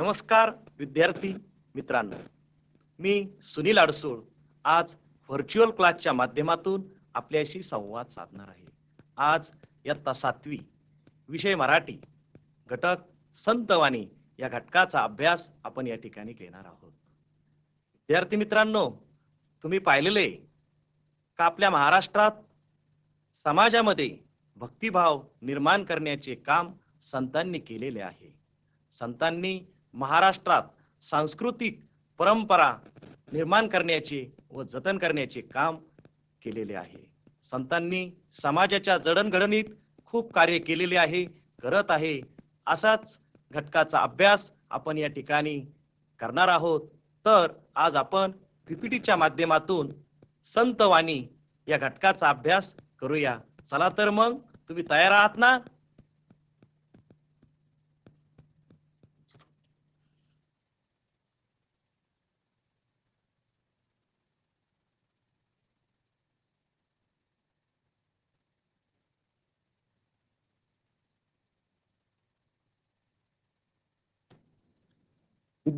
नमस्कार विद्यार्थी मित्रांनो. मी सुनील अडसूळ आज व्हर्च्युअल क्लासच्या माध्यमातून आपल्याशी संवाद साधणार आहे. आज इयत्ता सातवी. विषय मराठी. घटक संतवाणी या घटकाचा अभ्यास आपण या ठिकाणी घेणार आहोत. विद्यार्थी मित्रांनो तुम्ही पाहिलेले का आपल्या महाराष्ट्रात समाजामध्ये भक्तिभाव निर्माण करण्याचे काम संतांनी केलेले आहे. संतांनी महाराष्ट्रात सांस्कृतिक परंपरा निर्माण करण्याचे व जतन करण्याचे काम केलेले आहे. संतांनी समाजाच्या जडणघडणीत खूप कार्य केलेले आहे करत आहे. असाच घटकाचा अभ्यास आपण या ठिकाणी करणार आहोत. तर आज आपण पीपीटीच्या माध्यमातून संतवाणी या घटकाचा अभ्यास करूया. चला तर मग तुम्ही तयार आहात ना?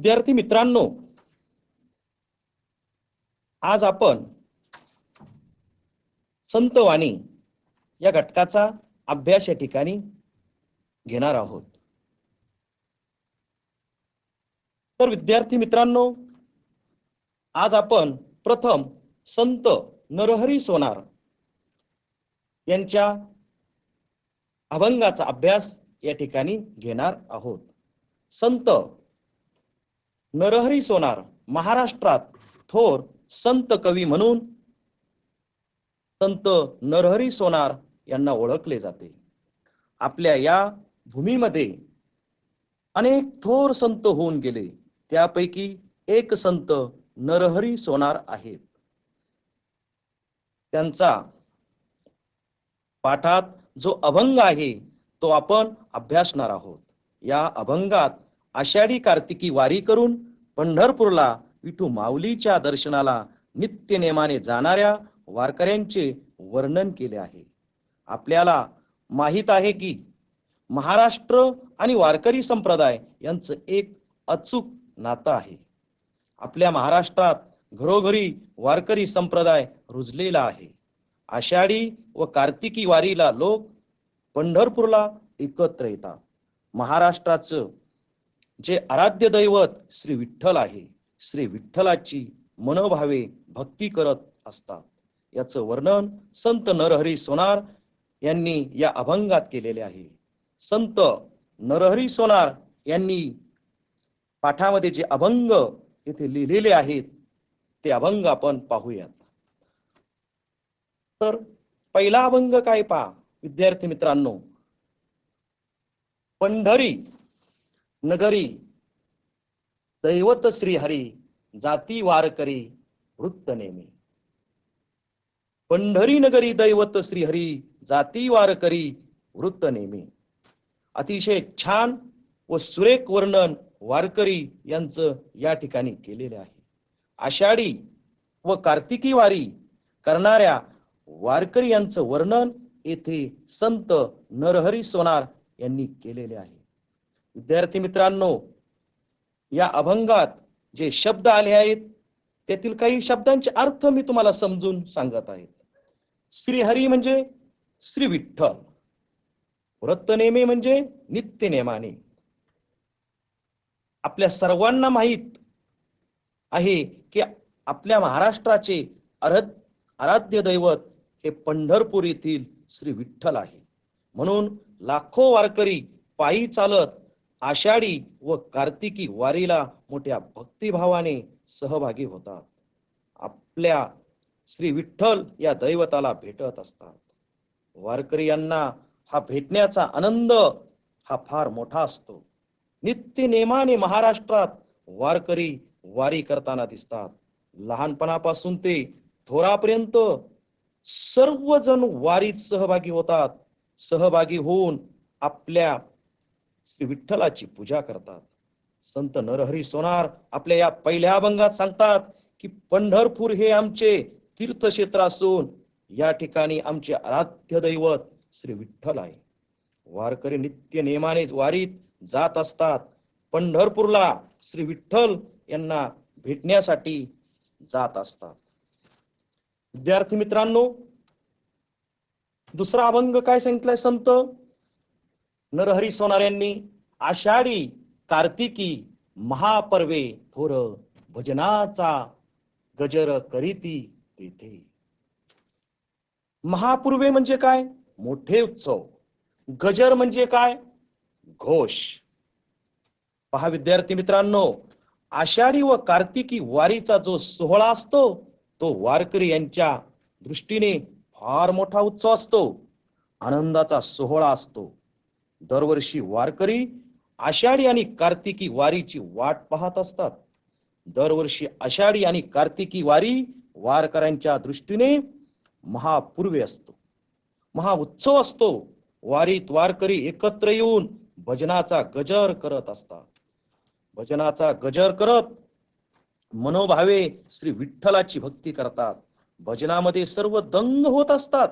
विद्यार्थी मित्रांनो आज आपण संतवाणी या घटकाचा अभ्यास या ठिकाणी घेणार आहोत. तर विद्यार्थी मित्रांनो आज आपण प्रथम संत नरहरी सोनार यांच्या अभंगाचा अभ्यास या ठिकाणी घेणार आहोत. संत नरहरी सोनार महाराष्ट्रात थोर संत कवी म्हणून संत नरहरी सोनार यांना ओळखले जाते. आपल्या या भूमीमध्ये अनेक थोर संत होऊन गेले. त्यापैकी एक संत नरहरी सोनार आहेत. त्यांचा पाठात जो अभंग आहे तो आपण अभ्यासणार आहोत. या अभंगात आषाढी कार्तिकी वारी करून पंढरपूरला विठू माऊलीच्या दर्शनाला नित्य नेमाने जाणाऱ्या वारकऱ्यांचे वर्णन केले आहे. आपल्याला माहीत आहे की महाराष्ट्र आणि वारकरी संप्रदाय यांचं एक अचूक नातं आहे. आपल्या महाराष्ट्रात घरोघरी वारकरी संप्रदाय रुजलेला आहे. आषाढी व कार्तिकी वारीला लोक पंढरपूरला एकत्र येतात. महाराष्ट्राचं जे आराध्य दैवत श्री विठ्ठल आहे श्री विठ्ठलाची मनोभावे भक्ती करत असतात. याचं वर्णन संत नरहरी सोनार यांनी या अभंगात केलेले आहे. संत नरहरी सोनार यांनी पाठामध्ये जे अभंग येथे लिहिलेले आहेत ते अभंग आपण पाहूयात. तर पहिला अभंग काय पहा विद्यार्थी मित्रांनो? पंढरी. नगरी दैवत श्री हरी जाती वारकरी वृत्त नेमी. पंढरी नगरी दैवत श्री हरी जाती वारकरी वृत्त नेमी. अतिशय छान व सुरेख वर्णन वारकरी यांचं या ठिकाणी केलेले आहे. आषाढी व कार्तिकी वारी करणाऱ्या वारकरी यांचं वर्णन येथे संत नरहरी सोनार यांनी केलेले आहे. विद्यार्थी मित्रांनो या अभंगात जे शब्द आले आहेत त्यातील काही शब्दांचे अर्थ मी तुम्हाला समजून सांगत आहेत श्रीहरी म्हणजे श्री विठ्ठल व्रतनेमे म्हणजे नित्य नेमाने. आपल्या सर्वांना माहीत आहे की आपल्या महाराष्ट्राचे आराध्य दैवत हे पंढरपूर येथील श्री विठ्ठल आहे. म्हणून लाखो वारकरी पायी चालत आषाढी व कार्तिकी वारीला मोठ्या भक्तिभावाने सहभागी होतात. आपल्या श्री विठ्ठल या दैवताला भेटत असतात. वारकरी यांना हा भेटण्याचा आनंद हा फार मोठा असतो. नित्य नेमाने महाराष्ट्रात वारकरी वारी करताना दिसतात. लहानपणापासून ते थोरापर्यंत सर्वजण वारीत सहभागी होतात. सहभागी होऊन आपल्या श्री विठ्ठलाची पूजा करतात. संत नरहरी सोनार आपल्या या पहिल्या अभंगात सांगतात की पंढरपूर हे आमचे तीर्थक्षेत्र असून या ठिकाणी आमचे आराध्य दैवत श्री विठ्ठल आहे. वारकरी नित्य नेमाने वारीत जात असतात. पंढरपूरला श्री विठ्ठल यांना भेटण्यासाठी जात असतात. विद्यार्थी मित्रांनो दुसरा अभंग काय सांगितलाय संत? नरहरी सोनार यांनी आषाढी कार्तिकी महापर्वे थोर भजनाचा गजर करीती तेथे. महापूर्वे म्हणजे काय? मोठे उत्सव. गजर म्हणजे काय? घोष. पहा विद्यार्थी मित्रांनो आषाढी व कार्तिकी वारीचा जो सोहळा असतो तो वारकरी यांच्या दृष्टीने फार मोठा उत्सव असतो. आनंदाचा सोहळा असतो. दरवर्षी वारकरी आषाढी आणि कार्तिकी वारीची वाट पाहत असतात. दरवर्षी आषाढी आणि कार्तिकी वारी वारकऱ्यांच्या दृष्टीने महापूर्वे असतो. महाउत्सव असतो. वारीत वारकरी एकत्र येऊन भजनाचा गजर करत असतात. भजनाचा गजर करत मनोभावे श्री विठ्ठलाची भक्ती करतात. भजनामध्ये सर्व दंग होत असतात.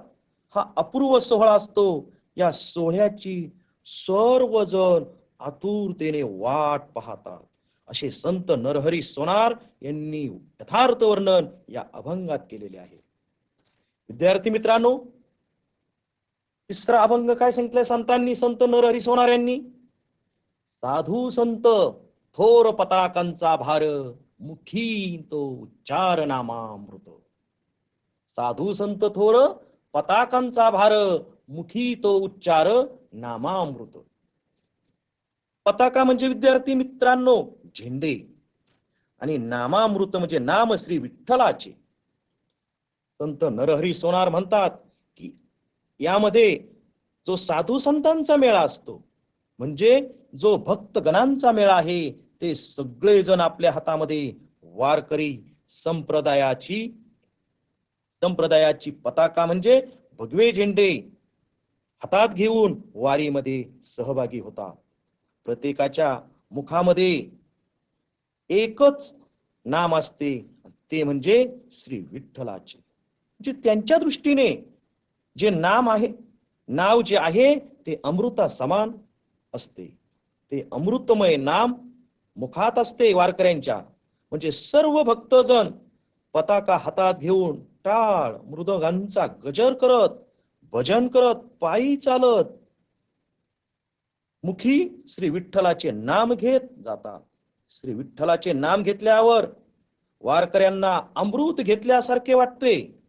हा अपूर्व सोहळा असतो. या सोहळ्याची सर्वजण आतुरतेने वाट पाहतात. असे संत नरहरी सोनार यांनी यथार्थ वर्णन या अभंगात केलेले आहे. विद्यार्थी मित्रांनो तिसरा अभंग काय सांगितलंय संतांनी? संत नरहरी सोनार यांनी? साधू संत थोर पताकांचा भार मुखी तो उच्चार नामामृत साधू संत थोर पताकांचा भार मुखी तो उच्चार नामामृत. पताका म्हणजे विद्यार्थी मित्रांनो झेंडे. आणि नामामृत म्हणजे नाम श्री विठ्ठलाचे. संत नरहरी सोनार म्हणतात की यामध्ये जो साधू संतांचा मेळा असतो म्हणजे जो भक्त गणांचा मेळा आहे ते सगळेजण आपल्या हातामध्ये वारकरी संप्रदायाची संप्रदायाची पताका म्हणजे भगवे झेंडे. हातात घेऊन वारीमध्ये सहभागी होतात प्रत्येकाच्या मुखामध्ये एकच नाम असते ते म्हणजे श्री विठ्ठलाचे. जे त्यांच्या दृष्टीने जे नाम आहे नाव जे आहे ते अमृता समान असते. ते अमृतमय नाम मुखात असते वारकऱ्यांच्या. म्हणजे सर्व भक्तजण पताका हातात घेऊन टाळ मृदगांचा गजर करत भजन करत पायी चालत. मुखी श्री विठ्ठलाचे नाम घेत जातात. श्री विठ्ठलाचे नाम घेतल्यावर वारकऱ्यांना अमृत घेतल्यासारखे वाटते.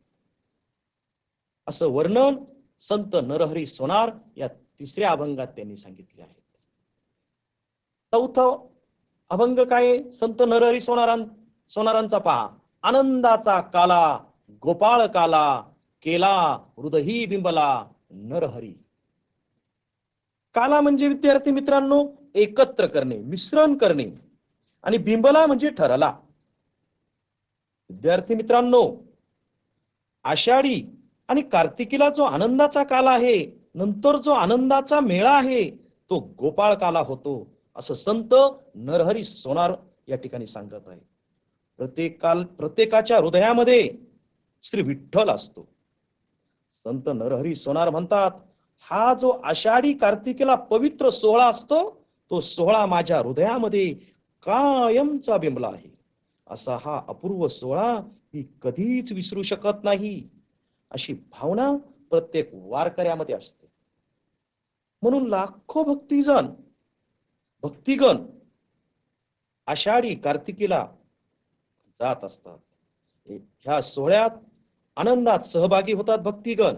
असं वर्णन संत नरहरी सोनार या तिसऱ्या अभंगात त्यांनी सांगितले आहे. चौथ अभंग काय संत नरहरी सोनारां सोनारांचा पहा. आनंदाचा काला गोपाळ काला केला हृदयी बिंबला नरहरी. काला म्हणजे विद्यार्थी मित्रांनो एकत्र करणे मिश्रण करणे. आणि बिंबला म्हणजे ठरला. विद्यार्थी मित्रांनो आषाढी आणि कार्तिकीला जो आनंदाचा काल आहे नंतर जो आनंदाचा मेळा आहे तो गोपाळ काला होतो असं संत नरहरी सोनार या ठिकाणी सांगत आहे. प्रत्येक काल प्रत्येकाच्या हृदयामध्ये श्री विठ्ठल असतो. संत नरहरी सोनार म्हणतात हा जो आषाढी कार्तिकेला पवित्र सोहळा असतो तो सोहळा माझ्या हृदयामध्ये कायमचा बिंबला आहे. असा हा अपूर्व सोहळा मी कधीच विसरू शकत नाही. अशी भावना प्रत्येक वारकऱ्यामध्ये असते. म्हणून लाखो भक्तिजन भक्तिगण आषाढी कार्तिकीला जात असतात. ह्या सोहळ्यात आनंदात सहभागी होतात भक्तिगण.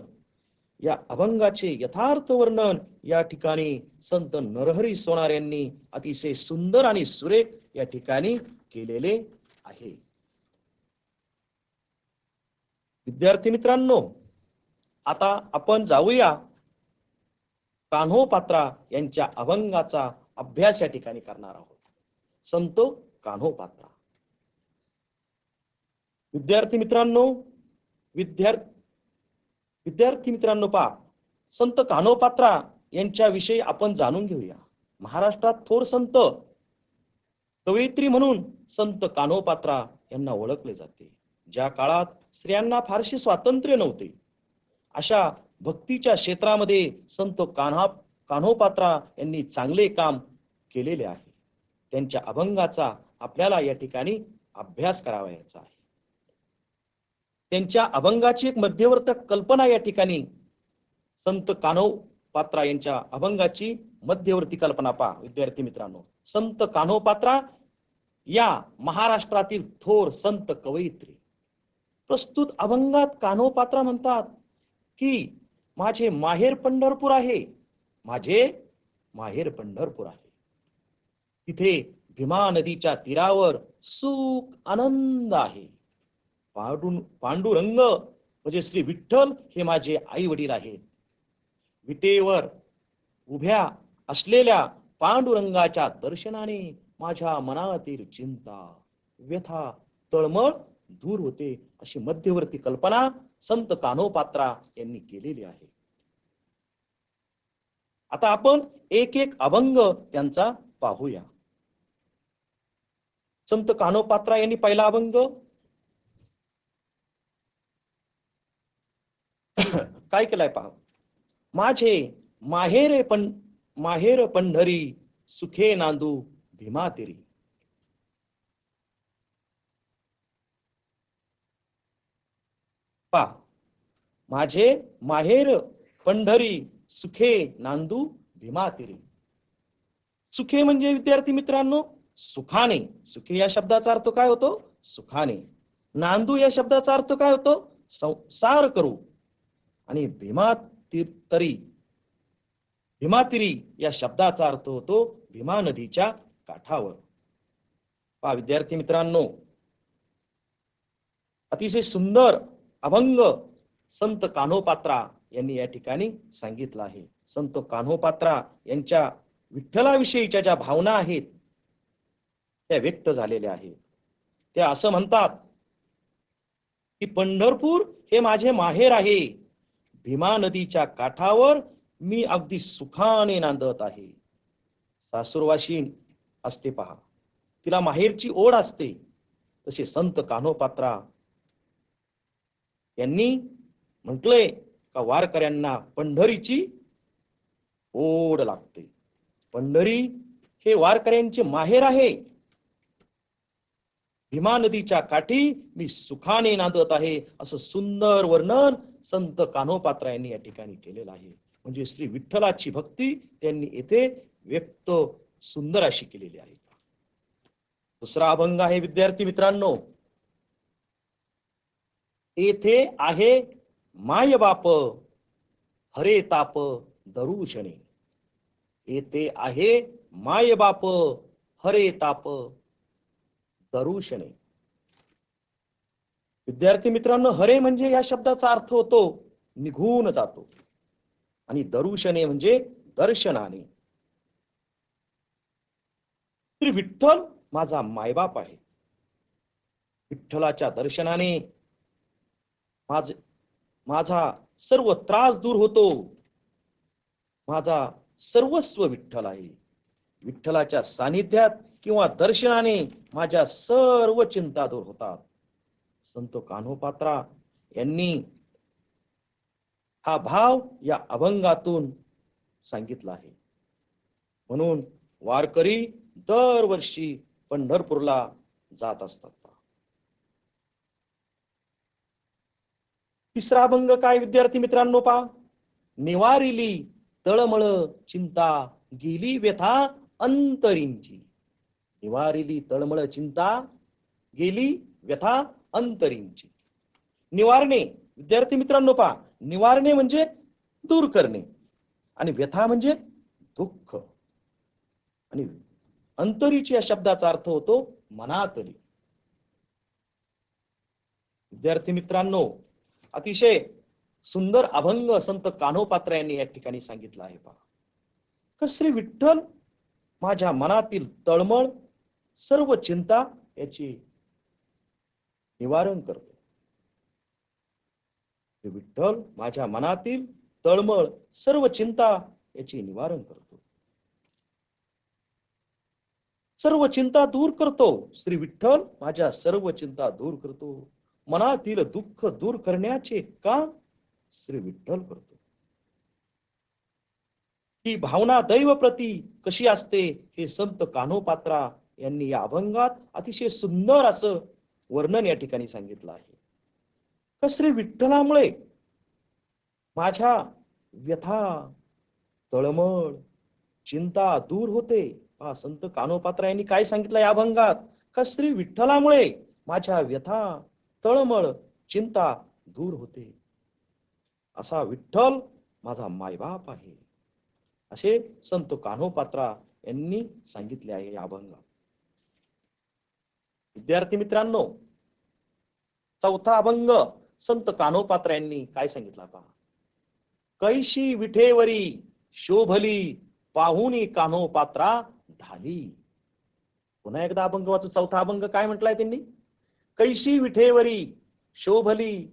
या अभंगाचे यथार्थ वर्णन या ठिकाणी संत नरहरी सोनार यांनी अतिशय सुंदर आणि सुरेख या ठिकाणी केलेले आहे. विद्यार्थी मित्रांनो आता आपण जाऊया कान्हो पात्रा यांच्या अभंगाचा अभ्यास या ठिकाणी करणार आहोत. संत कान्होपात्रा. विद्यार्थी मित्रांनो विद्यार्थी विद्यार्थी मित्रांनो पा संत कानोपात्रा यांच्याविषयी आपण जाणून घेऊया. महाराष्ट्रात थोर संत कवयित्री म्हणून संत कानोपात्रा यांना ओळखले जाते. ज्या काळात स्त्रियांना फारसे स्वातंत्र्य नव्हते अशा भक्तीच्या क्षेत्रामध्ये संत कान्हा कान्होपात्रा यांनी चांगले काम केलेले आहे. त्यांच्या अभंगाचा आपल्याला या ठिकाणी अभ्यास करावायचा आहे. त्यांच्या अभंगाची एक मध्यवर्तक कल्पना या ठिकाणी संत कानव पात्रा यांच्या अभंगाची मध्यवर्ती कल्पना पहा विद्यार्थी मित्रांनो. संत कान्हो पात्रा या महाराष्ट्रातील थोर संत कवयित्री. प्रस्तुत अभंगात कान्हो पात्रा म्हणतात की माझे माहेर पंढरपूर आहे. माझे माहेर पंढरपूर आहे. तिथे भीमा नदीच्या तीरावर सुख आनंद आहे. पांडू पांडुरंग म्हणजे श्री विठ्ठल हे माझे आई वडील आहेत. विटेवर उभ्या असलेल्या पांडुरंगाच्या दर्शनाने माझ्या मनातील चिंता व्यथा तळमळ दूर होते अशी मध्यवर्ती कल्पना संत कान्होपात्रा यांनी केलेली आहे. आता आपण एक एक अभंग त्यांचा पाहूया. संत कान्होपात्रा यांनी पहिला अभंग काय केलाय पहा. माझे माहेर पण माहेर पंढरी सुखे नांदू भीमा तेरी. पा माझे माहेर पंढरी सुखे नांदू भीमा तेरी. सुखे म्हणजे विद्यार्थी मित्रांनो सुखाने. सुखे या शब्दाचा अर्थ काय होतो? सुखाने. नांदू या शब्दाचा अर्थ काय होतो? संसार करू. आणि भीमा तरी भीमातिरी या शब्दाचा अर्थ होतो भीमा नदीच्या काठावर. पहा विद्यार्थी मित्रांनो अतिशय सुंदर अभंग संत कान्होपात्रा यांनी या ठिकाणी सांगितलं आहे. संत कान्होपात्रा यांच्या विठ्ठलाविषयीच्या ज्या भावना आहेत त्या व्यक्त झालेल्या आहेत. त्या असं म्हणतात की पंढरपूर हे माझे माहेर आहे. भीमा नदीच्या काठावर मी अगदी सुखाने नांदत आहे. सासूरवाशी असते पहा. तिला माहेरची ओढ असते. तसे संत कान्होपात्रा यांनी म्हटलंय का वारकऱ्यांना पंढरीची ओढ लागते. पंढरी हे वारकऱ्यांचे माहेर आहे. भीमा नदीच्या काठी मी सुखाने नांदत आहे. असं सुंदर वर्णन संत कान्होपात्रा यांनी या ठिकाणी केलेलं आहे. म्हणजे श्री विठ्ठलाची भक्ती त्यांनी येथे व्यक्त सुंदर अशी केलेली आहे. दुसरा अभंग आहे विद्यार्थी मित्रांनो. येथे आहे माय बाप हरे ताप दरुषणे येथे आहे माय बाप हरे ताप दरुषणे विद्यार्थी मित्रांनो हरे म्हणजे या शब्दाचा अर्थ होतो निघून जातो. आणि दरुशने म्हणजे दर्शनाने. श्री विठ्ठल माझा मायबाप आहे. विठ्ठलाच्या दर्शनाने माझ माझा सर्व त्रास दूर होतो. माझा सर्वस्व विठ्ठल आहे. विठ्ठलाच्या सानिध्यात किंवा दर्शनाने माझ्या सर्व चिंता दूर होतात. संत कान्होपात्रा यांनी हा भाव या अभंगातून सांगितला आहे. म्हणून वारकरी दरवर्षी पंढरपूरला जात असतात. तिसरा अभंग काय विद्यार्थी मित्रांनो पा निवारिली तळमळ चिंता गेली व्यथा अंतरींची. निवारिली तळमळ चिंता गेली व्यथा अंतरिंची. निवारणे. विद्यार्थी मित्रांनो पहा निवारणे म्हणजे दूर करणे आणि व्यथा म्हणजे दुःख. आणि अंतरीची या शब्दाचा अर्थ होतो मनातली. विद्यार्थी मित्रांनो अतिशय सुंदर अभंग संत कान्होपात्र यांनी या ठिकाणी सांगितलं आहे पहा. कसरी विठ्ठल माझ्या मनातील तळमळ सर्व चिंता याची निवारण करतो. विठ्ठल माझ्या मनातील तळमळ सर्व चिंता याची निवारण करतो. सर्व चिंता दूर करतो. श्री विठ्ठल माझ्या सर्व चिंता दूर करतो. मनातील दुःख दूर करण्याचे काम श्री विठ्ठल करतो. ही भावना दैव प्रती कशी असते हे संत कान्होपात्रा यांनी या अभंगात अतिशय सुंदर असं वर्णन या ठिकाणी सांगितलं आहे. कसरे विठ्ठलामुळे माझ्या व्यथा तळमळ चिंता दूर होते. हा संत कानोपात्रा यांनी काय सांगितलं या अभंगात? कसरी विठ्ठलामुळे माझ्या व्यथा तळमळ चिंता दूर होते. असा विठ्ठल माझा मायबाप आहे. असे संत कान्होपात्रा यांनी सांगितले आहे या अभंगात. विद्यार्थी मित्रांनो चौथा अभंग संत कानोपात्र यांनी काय सांगितला पहा कैशी विठेवरी शोभली पाहुनी कान्होपात्रा धाली पुन्हा एकदा अभंग वाचू. चौथा अभंग काय म्हटलाय त्यांनी? कैशी विठेवरी शोभली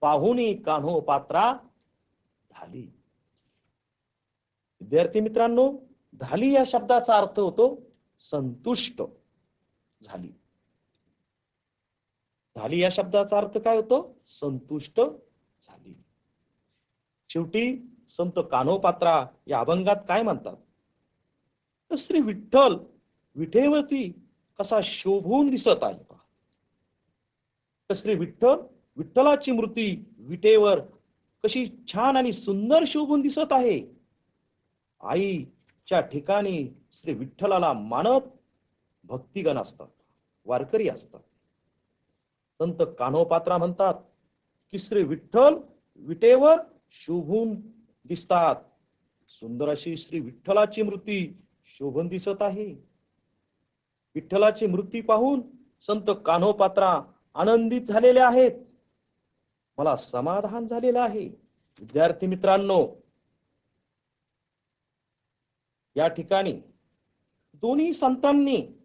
पाहुनी कान्होपात्रा धाली विद्यार्थी मित्रांनो धाली या शब्दाचा अर्थ होतो संतुष्ट झाली. झाली या शब्दाचा अर्थ काय होतो? संतुष्ट झाली. शेवटी संत कानोपात्रा या अभंगात काय म्हणतात? तर श्री विठ्ठल विठेवरती कसा शोभून दिसत आहे पहा. तर श्री विठ्ठल विठ्ठलाची मूर्ती विटेवर कशी छान आणि सुंदर शोभून दिसत आहे. आईच्या ठिकाणी श्री विठ्ठलाला मानत भक्तिगण असतात वारकरी असतात. संत कान्होपात्रा म्हणतात की श्री विठ्ठल विटेवर शोभून दिसतात. सुंदर अशी श्री विठ्ठलाची मूर्ती शोभून दिसत आहे. विठ्ठलाची मूर्ती पाहून संत कान्होपात्रा आनंदित झालेले आहेत. मला समाधान झालेलं आहे. विद्यार्थी मित्रांनो या ठिकाणी दोन्ही संतांनी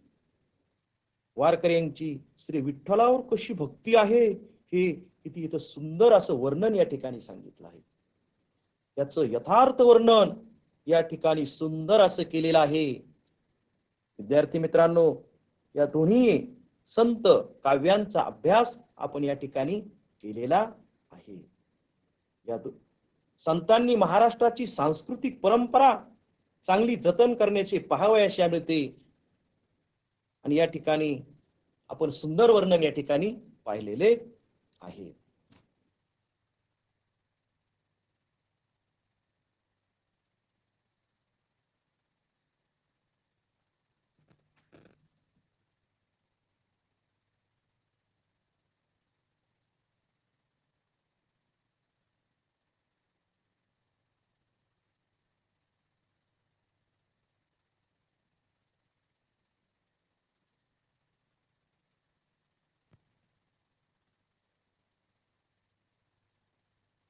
वारकऱ्यांची श्री विठ्ठलावर कशी भक्ती आहे हे किती इथं सुंदर असं वर्णन या ठिकाणी सांगितलं आहे. याचं यथार्थ वर्णन या ठिकाणी सुंदर असं केलेलं आहे. विद्यार्थी मित्रांनो या दोन्ही संत काव्यांचा अभ्यास आपण या ठिकाणी केलेला आहे. या संतांनी महाराष्ट्राची सांस्कृतिक परंपरा चांगली जतन करण्याचे पहावयाशी मिळते आणि या ठिकाणी आपण सुंदर वर्णन या ठिकाणी पाहिलेले आहे.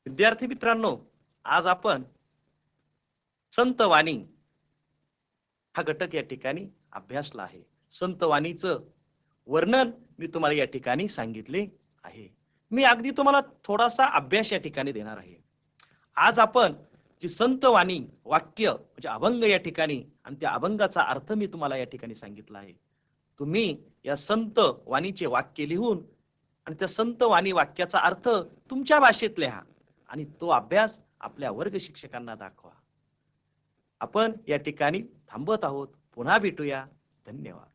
विद्यार्थी मित्रांनो आज आपण संत वाणी हा घटक या ठिकाणी अभ्यासला आहे. संत वाणीचं वर्णन मी तुम्हाला या ठिकाणी सांगितले आहे. मी अगदी तुम्हाला थोडासा अभ्यास या ठिकाणी देणार आहे. आज आपण जी संत वाणी वाक्य म्हणजे अभंग या ठिकाणी आणि त्या अभंगाचा अर्थ मी तुम्हाला या ठिकाणी सांगितला आहे. तुम्ही या संत वाणीचे वाक्य लिहून आणि त्या संत वाणी वाक्याचा अर्थ तुमच्या भाषेत लिहा आणि तो अभ्यास आपल्या वर्ग शिक्षकांना दाखवा. आपण या ठिकाणी थांबत आहोत. पुन्हा भेटूया. धन्यवाद.